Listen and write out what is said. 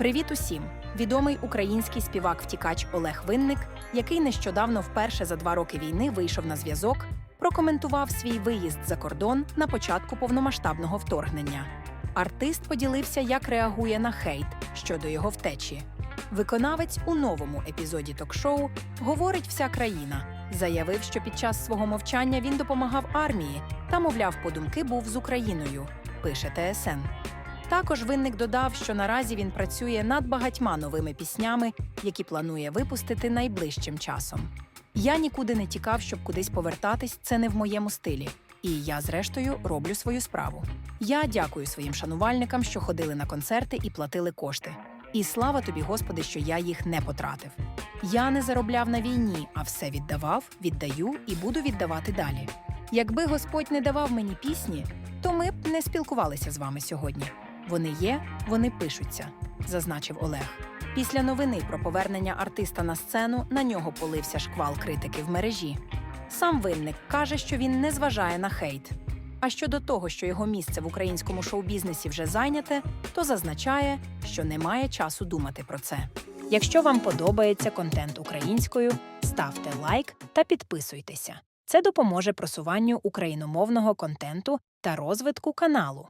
Привіт усім! Відомий український співак-втікач Олег Винник, який нещодавно вперше за два роки війни вийшов на зв'язок, прокоментував свій виїзд за кордон на початку повномасштабного вторгнення. Артист поділився, як реагує на хейт щодо його втечі. Виконавець у новому епізоді ток-шоу говорить вся країна. Заявив, що під час свого мовчання він допомагав армії та, мовляв, подумки був з Україною. Пише ТСН. Також винник додав, що наразі він працює над багатьма новими піснями, які планує випустити найближчим часом. Я нікуди не тікав, щоб кудись повертатись, це не в моєму стилі. І я, зрештою, роблю свою справу. Я дякую своїм шанувальникам, що ходили на концерти і платили кошти. І слава тобі, Господи, що я їх не потратив. Я не заробляв на війні, а все віддавав, віддаю і буду віддавати далі. Якби Господь не давав мені пісні, то ми б не спілкувалися з вами сьогодні. Вони є, вони пишуться, зазначив Олег. Після новини про повернення артиста на сцену на нього полився шквал критики в мережі. Сам винник каже, що він не зважає на хейт. А щодо того, що його місце в українському шоу-бізнесі вже зайняте, то зазначає, що немає часу думати про це. Якщо вам подобається контент українською, ставте лайк та підписуйтеся. Це допоможе просуванню україномовного контенту та розвитку каналу.